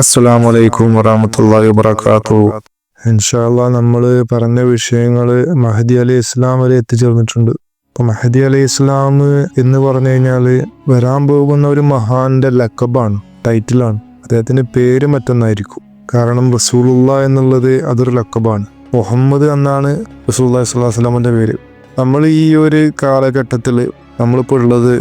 അസ്സലാമു അലൈക്കും വറഹമത്തല്ലാ വബറകാത്തു. ഇൻഷാല്ല നമ്മൾ പറഞ്ഞ വിഷയങ്ങൾ മഹദി അലി ഇസ്ലാം വരെ എത്തിച്ചേർന്നിട്ടുണ്ട്. അപ്പൊ മഹദി അലി ഇസ്ലാം എന്ന് പറഞ്ഞു കഴിഞ്ഞാൽ വരാൻ പോകുന്ന ഒരു മഹാന്റെ ലക്കബാണ് ടൈറ്റിലാണ്. അദ്ദേഹത്തിന്റെ പേര് മറ്റൊന്നായിരിക്കും. കാരണം റസൂലുള്ള എന്നുള്ളത് അതൊരു ലക്കബാണ്. മുഹമ്മദ് എന്നാണ് റസൂല്ലാ സ്വലാസ്ലാമിന്റെ പേര്. നമ്മൾ ഈ ഒരു കാലഘട്ടത്തിൽ നമ്മളിപ്പോൾ ഉള്ളത്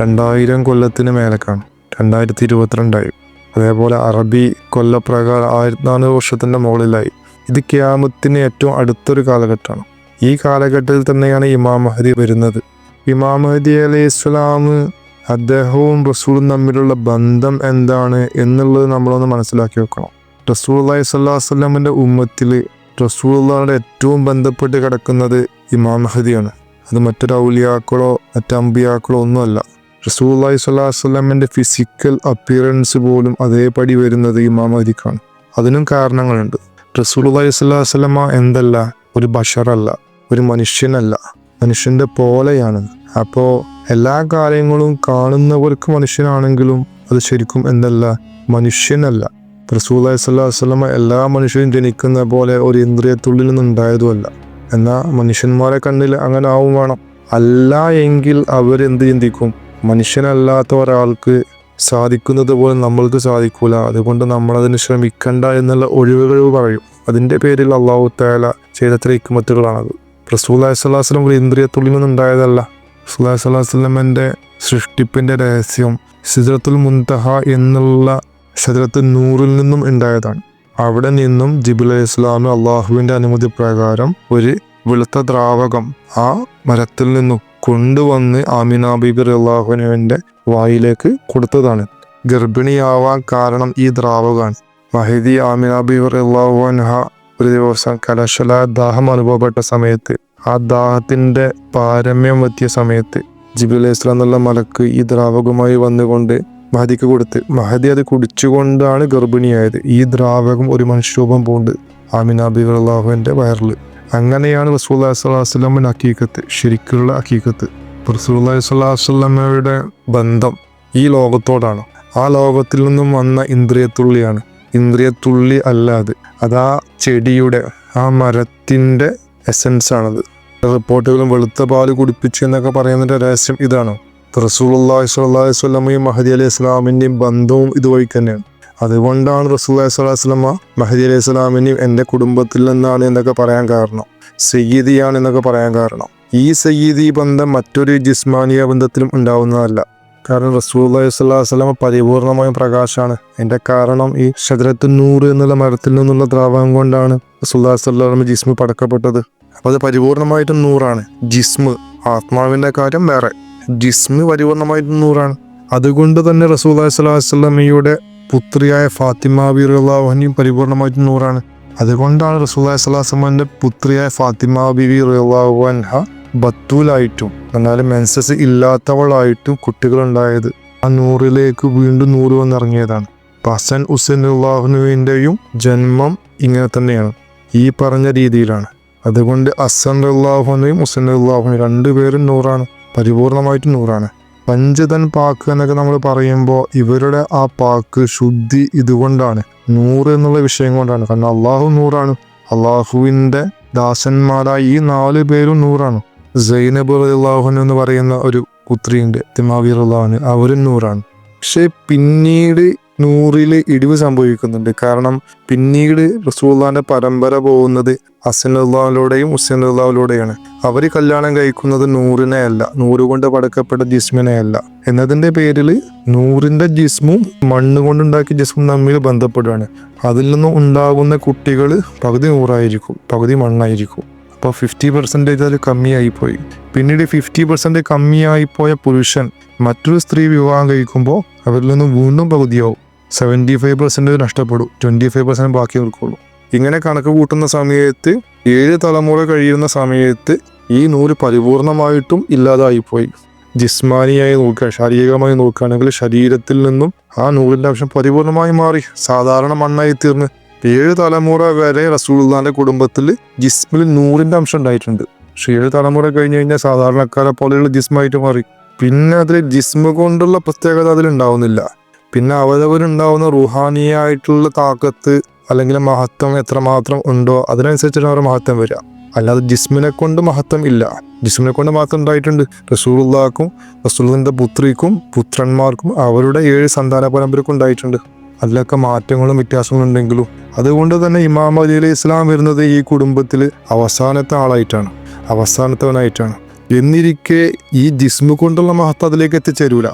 രണ്ടായിരം കൊല്ലത്തിന് മേലക്കാണ്. രണ്ടായിരത്തി ഇരുപത്തിരണ്ടായി. അതേപോലെ അറബി കൊല്ലപ്രകാരം ആയിരത്തി നാനൂറ് വർഷത്തിന്റെ മുകളിലായി. ഇത് ക്യാമത്തിന് ഏറ്റവും അടുത്തൊരു കാലഘട്ടമാണ്. ഈ കാലഘട്ടത്തിൽ തന്നെയാണ് ഇമാം മഹദി വരുന്നത്. ഇമാം മഹദി അലൈഹി ഇസ്ലാം അദ്ദേഹവും റസൂളും തമ്മിലുള്ള ബന്ധം എന്താണ് എന്നുള്ളത് നമ്മളൊന്ന് മനസ്സിലാക്കി വെക്കണം. റസൂൾ അള്ളഹി സ്വല്ലാ വല്ലമിന്റെ ഉമ്മത്തിൽ റസൂലുള്ളാഹിയുടെ ഏറ്റവും ബന്ധപ്പെട്ട് കിടക്കുന്നത് ഇമാം മഹദിയാണ്. അത് മറ്റൊരു ഔലിയാക്കളോ മറ്റമ്പിയാക്കളോ ഒന്നുമല്ല. റസൂല്ലായി സ്വല്ലാസ്ലമിന്റെ ഫിസിക്കൽ അപ്പിയറൻസ് പോലും അതേപടി വരുന്നത് ഇമാം മഹദിക്കാണ് അതിനും കാരണങ്ങളുണ്ട്. റസൂലുള്ളാഹി സ്വല്ലാസ്ലമ എന്തല്ല? ഒരു ബഷറല്ല. ഒരു മനുഷ്യനല്ല. മനുഷ്യന്റെ പോലെയാണ്. അപ്പോൾ എല്ലാ കാര്യങ്ങളും കാണുന്നവർക്ക് മനുഷ്യനാണെങ്കിലും അത് ശരിക്കും എന്തല്ല? മനുഷ്യനല്ല. റസൂലുള്ളാഹി സ്വല്ലല്ലാഹു അലൈഹി വസല്ലമ എല്ലാ മനുഷ്യരും ജനിക്കുന്ന പോലെ ഒരു ഇന്ദ്രിയത്തുള്ളിൽ നിന്നുണ്ടായതുമല്ല എന്നാൽ മനുഷ്യന്മാരെ കണ്ണിൽ അങ്ങനെ ആവും വേണം. അല്ല എങ്കിൽ അവരെന്ത് ചിന്തിക്കും? മനുഷ്യനല്ലാത്ത ഒരാൾക്ക് സാധിക്കുന്നത് പോലെ നമ്മൾക്ക് സാധിക്കൂല. അതുകൊണ്ട് നമ്മളതിന് ശ്രമിക്കണ്ട എന്നുള്ള ഒഴിവുകൾ പറയും. അതിന്റെ പേരിൽ അള്ളാഹു താല ചെയ്തത്ര ഇക്കുമത്തുകളാണത് റസൂല്ലാഹി സ്വലാസ്ലം ഒരു ഇന്ദ്രിയത്തുള്ളിൽ നിന്നുണ്ടായതല്ല. റസൂല്ലാഹി സ്വലാസ്ലമിന്റെ സൃഷ്ടിപ്പിന്റെ രഹസ്യം സിദ്രത്തുൽ മുന്തഹ എന്നുള്ള സിദ്രത്തുൽ നൂറിൽ നിന്നും ഉണ്ടായതാണ്. അവിടെ നിന്നും ജിബുൽ അലൈഹി ഇസ്ലാമിന് അള്ളാഹുവിന്റെ അനുമതി പ്രകാരം ഒരു വെളുത്ത ദ്രാവകം ആ മരത്തിൽ നിന്നും കൊണ്ടുവന്ന് ആമിന ബീബി അള്ളാഹുനുവിന്റെ വായിലേക്ക് കൊടുത്തതാണ്. ഗർഭിണിയാവാൻ കാരണം ഈ ദ്രാവകമാണ് മഹിദി ആമിന ബീബി അള്ളാഹുഹ ഒരു ദിവസം കലശല ദാഹം അനുഭവപ്പെട്ട സമയത്ത് ആ ദാഹത്തിന്റെ പാരമ്യം എത്തിയ സമയത്ത് ജിബിൽ ഇസ്ലാം എന്നുള്ള മലക്ക് ഈ ദ്രാവകമായി വന്നുകൊണ്ട് മഹദിക്ക് കൊടുത്ത് മഹദി അത് കുടിച്ചുകൊണ്ടാണ് ഗർഭിണിയായത്. ഈ ദ്രാവകം ഒരു മനുഷ്യരൂപം പോണ്ട് ആമിന ബീബി അള്ളാഹുവിന്റെ വയറിൽ. അങ്ങനെയാണ് റസൂല്ലാ സ്വലാസ്ലമിന് അക്കീക്കത്ത് ശരിക്കുള്ള അക്കീക്കത്ത് റസൂല്ലാ സ്വലാസ്ലമയുടെ ബന്ധം ഈ ലോകത്തോടാണ്. ആ ലോകത്തിൽ നിന്നും വന്ന ഇന്ദ്രിയത്തുള്ളിയാണ്. ഇന്ദ്രിയത്തുള്ളി അല്ലാതെ അത്. ആ ചെടിയുടെ ആ മരത്തിന്റെ എസൻസ് ആണത്. റിപ്പോർട്ടുകളും വെളുത്ത പാൽ കുടിപ്പിച്ചു എന്നൊക്കെ പറയുന്നതിന്റെ രഹസ്യം ഇതാണ്. റസൂലുള്ളാഹി സ്വല്ലാ വസല്ലമയും മഹദി അലൈഹി ഇസ്ലാമിന്റെയും ബന്ധവും ഇതുവഴി തന്നെയാണ്. അതുകൊണ്ടാണ് റസൂൽ സ്വലാഹി സ്വലമ മഹദി അലൈഹി സ്വലാമിനി എന്റെ കുടുംബത്തിൽ നിന്നാണ് എന്നൊക്കെ പറയാൻ കാരണം. സയ്യിദിയാണ് എന്നൊക്കെ പറയാൻ കാരണം. ഈ സയ്യിദി ബന്ധം മറ്റൊരു ജിസ്മാനിയ ബന്ധത്തിലും ഉണ്ടാവുന്നതല്ല. കാരണം റസൂൽ അലൈഹി വസ്ലാമ പരിപൂർണമായും പ്രകാശമാണ് എന്റെ കാരണം ഈ ഷദ്രത്ത് നൂറ് എന്നുള്ള മരത്തിൽ നിന്നുള്ള ദ്രാവകം കൊണ്ടാണ് റസൂല്ലാഹി സ്വല്ലാഹു ജിസ്മു പടക്കപ്പെട്ടത്. അപ്പോൾ അത് പരിപൂർണമായിട്ടും നൂറാണ്. ജിസ്മ് ആത്മാവിന്റെ കാര്യം വേറെ. ജിസ്മ് പരിപൂർണമായിട്ടും നൂറാണ്. അതുകൊണ്ട് തന്നെ റസൂൽ അലൈഹി വസ്ലമയുടെ പുത്രിയായ ഫാത്തിമ ബിറുല്ലാഹുനും പരിപൂർണമായിട്ടും നൂറാണ്. അതുകൊണ്ടാണ് റസൂല്ലാഹി സ്വലാസ്ലമന്റെ പുത്രിയായ ഫാത്തിമ ബിബി റിള്ളാഹുഅൻഹ ബത്തൂലായിട്ടും എന്നാൽ മെൻസസ് ഇല്ലാത്തവളായിട്ടും കുട്ടികളുണ്ടായത് ആ നൂറിലേക്ക് വീണ്ടും നൂറ് വന്നിറങ്ങിയതാണ്. ഹസൻ ഹുസൈൻ ജന്മം ഇങ്ങനെ തന്നെയാണ് ഈ പറഞ്ഞ രീതിയിലാണ്. അതുകൊണ്ട് അസൻ അള്ളാഹുനയും ഹുസൈൻ അള്ളാഹുനും രണ്ടുപേരും നൂറാണ് പരിപൂർണമായിട്ടും നൂറാണ്. പഞ്ചതൻ പാക്ക് എന്നൊക്കെ നമ്മൾ പറയുമ്പോൾ ഇവരുടെ ആ പാക്ക് ശുദ്ധി ഇതുകൊണ്ടാണ്. നൂറ് എന്നുള്ള വിഷയം കൊണ്ടാണ്. കാരണം അള്ളാഹു നൂറാണ്. അള്ളാഹുവിന്റെ ദാസന്മാരായ ഈ നാല് പേരും നൂറാണ്. സൈനബ് അള്ളാഹുൻ എന്ന് പറയുന്ന ഒരു പുത്രിയുണ്ട്. തിമാവീർ അള്ളാഹുന് അവരും നൂറാണ്. പക്ഷെ പിന്നീട് നൂറിൽ ഇടിവ് സംഭവിക്കുന്നുണ്ട്. കാരണം പിന്നീട് റസൂള്ളാന്റെ പരമ്പര പോകുന്നത് അസനുല്ലാവിലൂടെയും അള്ളാഹിലൂടെയാണ് അവർ കല്യാണം കഴിക്കുന്നത് നൂറിനെ അല്ല നൂറ് കൊണ്ട് പടക്കപ്പെട്ട ജിസ്മിനെ അല്ല എന്നതിന്റെ പേരിൽ നൂറിന്റെ ജിസ്മും മണ്ണ് കൊണ്ടുണ്ടാക്കിയ ജിസ്മും തമ്മിൽ ബന്ധപ്പെടുകയാണ് അതിൽ നിന്നും ഉണ്ടാകുന്ന കുട്ടികൾ പകുതി നൂറായിരിക്കും പകുതി മണ്ണായിരിക്കും. അപ്പോൾ ഫിഫ്റ്റി പെർസെന്റേജ് കമ്മിയായി കമ്മിയായിപ്പോയി. പിന്നീട് ഫിഫ്റ്റി പെർസെന്റ് കമ്മിയായിപ്പോയ പുരുഷൻ മറ്റൊരു സ്ത്രീ വിവാഹം കഴിക്കുമ്പോൾ അവരിൽ നിന്ന് വീണ്ടും പകുതിയാവും. സെവന്റി ഫൈവ് പെർസെന്റ് നഷ്ടപ്പെടും. ട്വന്റി ഫൈവ് പെർസെന്റ് ബാക്കി നിൽക്കുള്ളൂ. ഇങ്ങനെ കണക്ക് കൂട്ടുന്ന സമയത്ത് ഏഴ് തലമുറ കഴിയുന്ന സമയത്ത് ഈ നൂൽ പരിപൂർണമായിട്ടും ഇല്ലാതായിപ്പോയി. ജിസ്മാനിയായി നോക്കുക ശാരീരികമായി നോക്കുകയാണെങ്കിൽ ശരീരത്തിൽ നിന്നും ആ നൂലിന്റെ അംശം പരിപൂർണമായി മാറി സാധാരണ മണ്ണായി തീർന്ന്. ഏഴ് തലമുറ വരെ റസൂൽദാന്റെ കുടുംബത്തിൽ ജിസ്മിൽ നൂറിന്റെ അംശം ഉണ്ടായിട്ടുണ്ട്. പക്ഷേ ഏഴ് തലമുറ കഴിഞ്ഞ് കഴിഞ്ഞാൽ സാധാരണക്കാരെ പോലെയുള്ള ജിസ്മായിട്ട് മാറി. പിന്നെ അതിൽ ജിസ്മ കൊണ്ടുള്ള പ്രത്യേകത അതിൽ ഉണ്ടാവുന്നില്ല. പിന്നെ അവരവരുണ്ടാവുന്ന റുഹാനിയായിട്ടുള്ള താക്കത്ത് അല്ലെങ്കിൽ മഹത്വം എത്രമാത്രം ഉണ്ടോ അതിനനുസരിച്ചാണ് അവരുടെ മഹത്വം വരിക. അല്ലാതെ ജിസ്മിനെ കൊണ്ട് മഹത്വം ഇല്ല. ജിസ്മിനെ കൊണ്ട് മഹത്വം ഉണ്ടായിട്ടുണ്ട്. റസൂലുള്ളാക്കും റസൂലിന്റെ പുത്രിക്കും പുത്രന്മാർക്കും അവരുടെ ഏഴ് സന്താന പരമ്പരക്കും ഉണ്ടായിട്ടുണ്ട്. അതിലൊക്കെ മാറ്റങ്ങളും വ്യത്യാസങ്ങളും ഉണ്ടെങ്കിലും അതുകൊണ്ട് തന്നെ ഇമാം അലി അലൈഹി ഇസ്ലാം വരുന്നത് ഈ കുടുംബത്തിൽ അവസാനത്തെ ആളായിട്ടാണ്. അവസാനത്തവനായിട്ടാണ്. എന്നിരിക്കെ ഈ ജിസ്മു കൊണ്ടുള്ള മഹത്വം അതിലേക്ക് എത്തിച്ചേരൂല.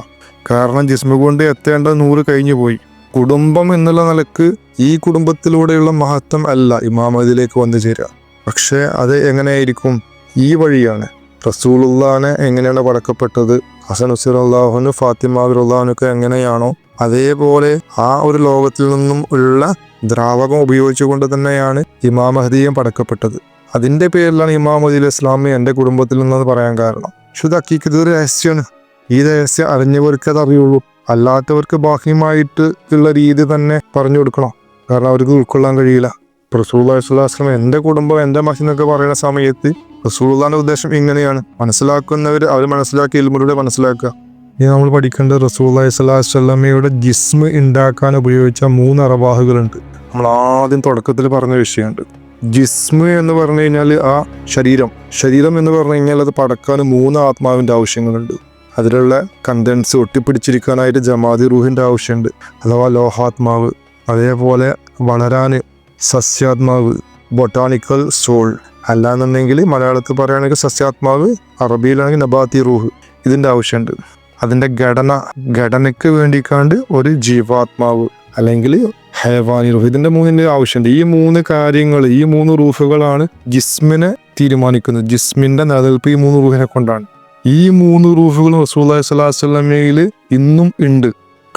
കാരണം ജിസ്മു കൊണ്ട് എത്തേണ്ട നൂറ് കഴിഞ്ഞു പോയി. കുടുംബം എന്നുള്ള നിലയ്ക്ക് ഈ കുടുംബത്തിലൂടെയുള്ള മഹത്വം അല്ല ഇമാം അതിലേക്ക് വന്നു ചേരുക. പക്ഷേ അത് എങ്ങനെയായിരിക്കും? ഈ വഴിയാണ്. റസൂലുള്ളാനെ എങ്ങനെയാണ് പടക്കപ്പെട്ടത്? ഹസൻ ഹുസൈൻ അള്ളാഹുന് ഫാത്തിമ അള്ളാഹുനൊക്കെ എങ്ങനെയാണോ അതേപോലെ ആ ഒരു ലോകത്തിൽ നിന്നും ഉള്ള ദ്രാവകം ഉപയോഗിച്ചുകൊണ്ട് തന്നെയാണ് ഇമാം മഹദിയും പടക്കപ്പെട്ടത്. അതിന്റെ പേരിലാണ് ഇമാം അലി ഇസ്ലാമി എന്റെ കുടുംബത്തിൽ നിന്നത് പറയാൻ കാരണം. പക്ഷെ ഇത് അക്കീക്കത് രഹസ്യമാണ്. ഈ രഹസ്യം അറിഞ്ഞവർക്ക് അത് അറിയുള്ളൂ അല്ലാത്തവർക്ക് ബാഹ്യമായിട്ട് ഉള്ള രീതി തന്നെ പറഞ്ഞു കൊടുക്കണം. കാരണം അവർക്ക് ഉൾക്കൊള്ളാൻ കഴിയില്ല. റസൂല്ലാസ്ലാം എന്റെ കുടുംബം എന്റെ മഹി എന്നൊക്കെ പറയുന്ന സമയത്ത് റസൂള്ളാന്റെ ഉദ്ദേശം ഇങ്ങനെയാണ്. മനസ്സിലാക്കുന്നവർ അവർ മനസ്സിലാക്കി ഇൽമുരുടെ മനസ്സിലാക്കുക. ഇനി നമ്മൾ പഠിക്കേണ്ട റസൂല്ലാഹി സ്വലാസ്വല്ലമ്മയുടെ ജിസ്മ് ഉണ്ടാക്കാൻ ഉപയോഗിച്ച മൂന്ന് അറവാഹുകളുണ്ട് നമ്മൾ ആദ്യം തുടക്കത്തിൽ പറഞ്ഞ വിഷയമുണ്ട്. ജിസ്മ് എന്ന് പറഞ്ഞു കഴിഞ്ഞാൽ ആ ശരീരം. ശരീരം എന്ന് പറഞ്ഞു കഴിഞ്ഞാൽ അത് പടക്കാൻ മൂന്ന് ആത്മാവിന്റെ ആവശ്യങ്ങളുണ്ട്. അതിലുള്ള കണ്ടൻസ് ഒട്ടിപ്പിടിച്ചിരിക്കാനായിട്ട് ജമാതി റൂഹിന്റെ ആവശ്യമുണ്ട്. അഥവാ ലോഹാത്മാവ് അതേപോലെ വളരാൻ സസ്യാത്മാവ് ബൊട്ടാണിക്കൽ സോൾ അല്ലാന്നുണ്ടെങ്കിൽ മലയാളത്തിൽ പറയുകയാണെങ്കിൽ സസ്യാത്മാവ് അറബിയിലാണെങ്കിൽ നബാത്തി റൂഹ് ഇതിന്റെ ആവശ്യമുണ്ട്. അതിന്റെ ഘടന ഘടനയ്ക്ക് വേണ്ടിക്കാണ്ട് ഒരു ജീവാത്മാവ് അല്ലെങ്കിൽ ഹേവാനി റൂഹ് ഇതിന്റെ മൂന്നിന്റെ ആവശ്യമുണ്ട്. ഈ മൂന്ന് കാര്യങ്ങൾ ഈ മൂന്ന് റൂഫുകളാണ് ജിസ്മിനെ തീരുമാനിക്കുന്നത്. ജിസ്മിന്റെ നിലനിൽപ്പ് ഈ മൂന്ന് റൂഹിനെ കൊണ്ടാണ്. ഈ മൂന്ന് റൂഫുകളും റസൂല്ലാ സ്വലാസ്ലമയിൽ ഇന്നും ഉണ്ട്.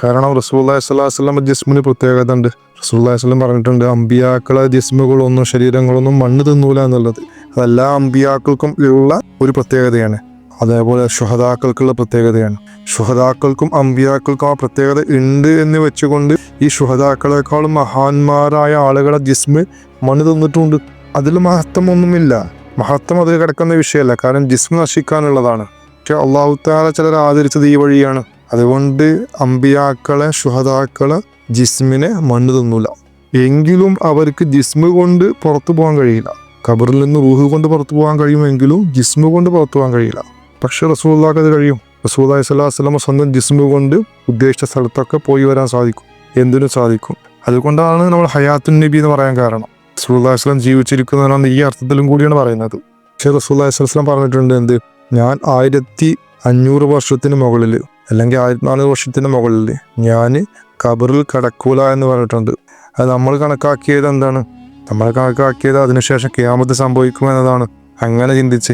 കാരണം റസൂല്ലാ സ്വലാഹു വല്ലം ജിസ്മിന് പ്രത്യേകത ഉണ്ട്. റസൂല്ലാഹി സ്വലം പറഞ്ഞിട്ടുണ്ട് അമ്പിയാക്കളെ ജിസ്മുകളൊന്നും ശരീരങ്ങളൊന്നും മണ്ണ് തിന്നൂല എന്നുള്ളത്. അതെല്ലാ അമ്പിയാക്കൾക്കും ഉള്ള ഒരു പ്രത്യേകതയാണ്. അതേപോലെ ഷുഹദാക്കൾക്കുള്ള പ്രത്യേകതയാണ്. ഷുഹദാക്കൾക്കും അമ്പിയാക്കൾക്കും ആ പ്രത്യേകത ഉണ്ട് എന്ന് വെച്ചുകൊണ്ട് ഈ ഷുഹദാക്കളെക്കാളും മഹാന്മാരായ ആളുകളെ ജിസ്മ് മണ്ണ് തിന്നിട്ടുണ്ട്. അതിൽ മഹത്വം ഒന്നുമില്ല. മഹത്വം അതിൽ കിടക്കുന്ന വിഷയമല്ല. കാരണം ജിസ്മ് നശിക്കാനുള്ളതാണ്. പക്ഷെ അള്ളാഹു താല ചിലർ ആദരിച്ചത് ഈ വഴിയാണ്. അതുകൊണ്ട് അമ്പിയാക്കളെ ഷുഹദാക്കളെ ജിസ്മിനെ മണ്ണ് തിന്നൂല. എങ്കിലും അവർക്ക് ജിസ്മ് കൊണ്ട് പുറത്തു പോകാൻ കഴിയില്ല. ഖബറിൽ നിന്ന് റൂഹ് കൊണ്ട് പുറത്തു പോകാൻ കഴിയുമെങ്കിലും ജിസ്മ് കൊണ്ട് പുറത്തു പോകാൻ കഴിയില്ല. പക്ഷെ റസൂള്ളാക്ക് അത് കഴിയും. റസൂദായി സ്വലാഹു വസ്ലമ സ്വന്തം ജിസ്മ് കൊണ്ട് ഉദ്ദേശിച്ച സ്ഥലത്തൊക്കെ പോയി വരാൻ സാധിക്കും. എന്തിനും സാധിക്കും. അതുകൊണ്ടാണ് നമ്മൾ ഹയാത്തുൻ നബി എന്ന് പറയാൻ കാരണം. റസൂല്ലാഹി വസ്ലം ജീവിച്ചിരിക്കുന്നതാണ് ഈ അർത്ഥത്തിലും കൂടിയാണ് പറയുന്നത്. പക്ഷേ റസൂല്ലാഹി വസ്ലം പറഞ്ഞിട്ടുണ്ട് എന്ത്? ഞാൻ ആയിരത്തി അഞ്ഞൂറ് വർഷത്തിന് മുകളിൽ അല്ലെങ്കിൽ ആയിരത്തി നാനൂറ് വർഷത്തിന് മുകളിൽ ഞാൻ കബറിൽ കടക്കൂല എന്ന് പറഞ്ഞിട്ടുണ്ട്. അത് നമ്മൾ കണക്കാക്കിയത് എന്താണ്? നമ്മൾ കണക്കാക്കിയത് അതിനുശേഷം ക്യാമത്ത് സംഭവിക്കും എന്നതാണ്. അങ്ങനെ ചിന്തിച്ച്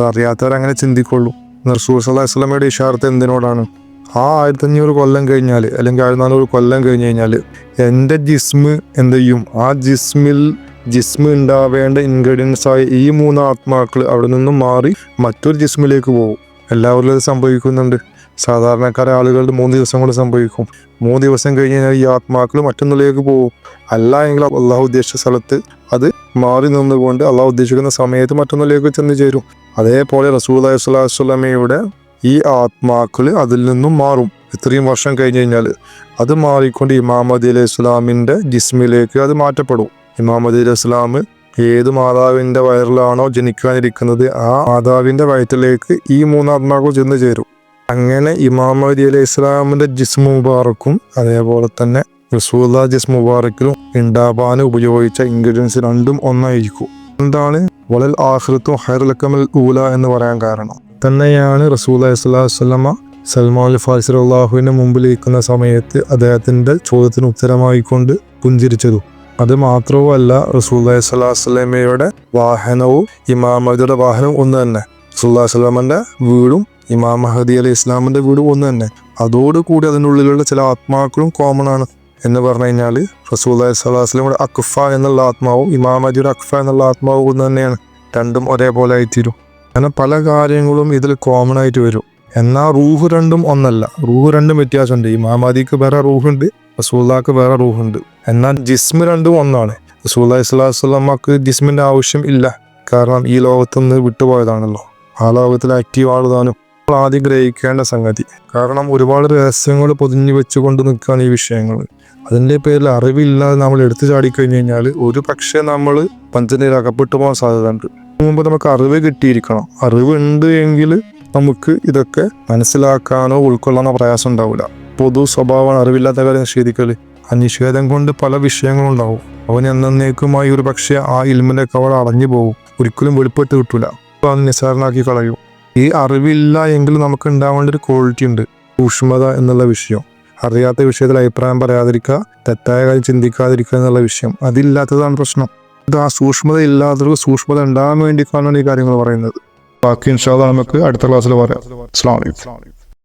അത് ചിന്തിക്കുള്ളൂ. റസൂൽ സല്ലാഹു വസ്ലമയുടെ ഇഷാർത്ത് എന്തിനോടാണ്? ആ ആയിരത്തി അഞ്ഞൂറ് കൊല്ലം കഴിഞ്ഞാൽ അല്ലെങ്കിൽ ആയിരത്തി നാനൂറ് കൊല്ലം കഴിഞ്ഞ് കഴിഞ്ഞാൽ എന്റെ ജിസ്മ് എന്ത് ചെയ്യും? ആ ജിസ്മിൽ ജിസ്മ് ഉണ്ടാവേണ്ട ഇൻഗ്രീഡിയൻസ് ആയ ഈ മൂന്ന് ആത്മാക്കൾ അവിടെ നിന്നും മാറി മറ്റൊരു ജിസ്മിലേക്ക് പോകും. എല്ലാവരിലും അത് സംഭവിക്കുന്നുണ്ട്. സാധാരണക്കാരെ ആളുകളുടെ മൂന്ന് ദിവസം കൊണ്ട് സംഭവിക്കും. മൂന്ന് ദിവസം കഴിഞ്ഞ് കഴിഞ്ഞാൽ ഈ ആത്മാക്കൾ മറ്റൊന്നിലേക്ക് പോകും. അല്ല എങ്കിൽ അള്ളാഹു ഉദ്ദേശിച്ച സ്ഥലത്ത് അത് മാറി നിന്നുകൊണ്ട് അള്ളാഹു ഉദ്ദേശിക്കുന്ന സമയത്ത് മറ്റൊന്നിലേക്ക് ചെന്ന് ചേരും. അതേപോലെ റസൂൽ അലൈഹി സ്വലാസ്വലമയുടെ ഈ ആത്മാക്കൾ അതിൽ നിന്നും മാറും. ഇത്രയും വർഷം കഴിഞ്ഞ് കഴിഞ്ഞാൽ അത് മാറിക്കൊണ്ട് ഇമാമദി അലൈഹി ഇസ്ലാമിന്റെ ജിസ്മിലേക്ക് അത് മാറ്റപ്പെടും. ഇമാമദി ഇസ്ലാം ഏത് മാതാവിന്റെ വയറിലാണോ ജനിക്കാനിരിക്കുന്നത് ആ മാതാവിന്റെ വയറ്റിലേക്ക് ഈ മൂന്നാത്മാക്കൾ ചെന്ന് ചേരും. അങ്ങനെ ഇമാം അലി ഇസ്ലാമിന്റെ ജിസ്മു മുബാറക്കും അതേപോലെ തന്നെ റസൂല ജിസ്മു മുബാറക്കിലും ഉണ്ടാവാൻ ഉപയോഗിച്ച ഇൻഗ്രീഡിയൻസ് രണ്ടും ഒന്നായിരിക്കും. എന്താണ്? വളൽ ആഹ്ലത്തും ഹൈറലക്കമൽ ഊല എന്ന് പറയാൻ കാരണം. തന്നെയാണ് റസൂല അലൈഹിസ്വല്ലാസ്വല്ലമ്മ സൽമാൻ ഫാസിർ മുമ്പിൽ ഇരിക്കുന്ന സമയത്ത് അദ്ദേഹത്തിന്റെ ചോദ്യത്തിന് ഉത്തരമായിക്കൊണ്ട് പുഞ്ചിരിച്ചതു. അത് മാത്രവുമല്ല റസൂൽ അലൈഹി സ്വലാസ്ലമയുടെ വാഹനവും ഇമാമയുടെ വാഹനവും ഒന്ന് തന്നെ. റസൂല്ലാ വീടും ഇമാം മഹദി അലി ഇസ്ലാമിന്റെ വീടും ഒന്ന് തന്നെ. അതോടുകൂടി അതിനുള്ളിലുള്ള ചില ആത്മാക്കളും കോമൺ ആണ് എന്ന് പറഞ്ഞു കഴിഞ്ഞാൽ റസൂൽ അലൈഹി സ്വലാസ്ലമിയുടെ അക്ഫ എന്നുള്ള ആത്മാവും ഇമാം മഹദിയുടെ അക്ഫ എന്നുള്ള ആത്മാവും ഒന്ന് തന്നെയാണ്. രണ്ടും ഒരേപോലെ ആയിത്തീരും. അങ്ങനെ പല കാര്യങ്ങളും ഇതിൽ കോമൺ ആയിട്ട് വരും. എന്നാൽ റൂഹ് രണ്ടും ഒന്നല്ല. റൂഹ് രണ്ടും വ്യത്യാസമുണ്ട്. ഇമാമാദിക്ക് മാമാദിക്ക് വേറെ റൂഹുണ്ട് റസൂല്ലാക്ക് വേറെ റൂഹുണ്ട്. എന്നാൽ ജിസ്മ് രണ്ടും ഒന്നാണ്. റസൂല്ലാ ഇസ്ലാസ്ലമ്മക്ക് ജിസ്മിന്റെ ആവശ്യം ഇല്ല. കാരണം ഈ ലോകത്തുനിന്ന് വിട്ടുപോയതാണല്ലോ. ആ ലോകത്തിൽ ആക്റ്റീവ് ആളുതാനും നമ്മൾ ആദ്യം ഗ്രഹിക്കേണ്ട സംഗതി. കാരണം ഒരുപാട് രഹസ്യങ്ങൾ പൊതിഞ്ഞു വെച്ചുകൊണ്ട് നിൽക്കുകയാണ് ഈ വിഷയങ്ങൾ. അതിന്റെ പേരിൽ അറിവില്ലാതെ നമ്മൾ എടുത്തു ചാടി കഴിഞ്ഞു കഴിഞ്ഞാൽ ഒരു പക്ഷേ നമ്മൾ പഞ്ചനയിൽ അകപ്പെട്ടു പോകാൻ സാധ്യതയുണ്ട്. മുമ്പ് നമുക്ക് അറിവ് കിട്ടിയിരിക്കണം. അറിവുണ്ട് എങ്കിൽ നമുക്ക് ഇതൊക്കെ മനസ്സിലാക്കാനോ ഉൾക്കൊള്ളാനോ പ്രയാസം ഉണ്ടാവില്ല. പൊതു സ്വഭാവമാണ് അറിവില്ലാത്ത കാര്യം നിഷേധിക്കൽ ആ നിഷേധം കൊണ്ട് പല വിഷയങ്ങളും ഉണ്ടാവും അവൻ എന്നേക്കുമായി ഒരു പക്ഷേ ആ ഇൽമിലേക്ക് കവൾ അടഞ്ഞു പോകും ഒരിക്കലും വെളിപ്പെട്ട് കിട്ടൂല. അപ്പൊ അത് നിസ്സാരനാക്കി കളയും. ഈ അറിവില്ല എങ്കിൽ നമുക്ക് ഉണ്ടാവേണ്ട ഒരു ക്വാളിറ്റി ഉണ്ട്. സൂക്ഷ്മത എന്നുള്ള വിഷയം. അറിയാത്ത വിഷയത്തിൽ അഭിപ്രായം പറയാതിരിക്കുക തെറ്റായ കാര്യം ചിന്തിക്കാതിരിക്കുക എന്നുള്ള വിഷയം. അതില്ലാത്തതാണ് പ്രശ്നം. ഇത് ആ സൂക്ഷ്മത ഇല്ലാത്തവർക്ക് സൂക്ഷ്മത ഉണ്ടാകാൻ വേണ്ടിക്കാണ് ഈ കാര്യങ്ങൾ പറയുന്നത്. ബാക്കി ഇൻഷാല്ല നമുക്ക് അടുത്ത ക്ലാസ്സിൽ പറയാം. അസ്സാം വലൈക്കും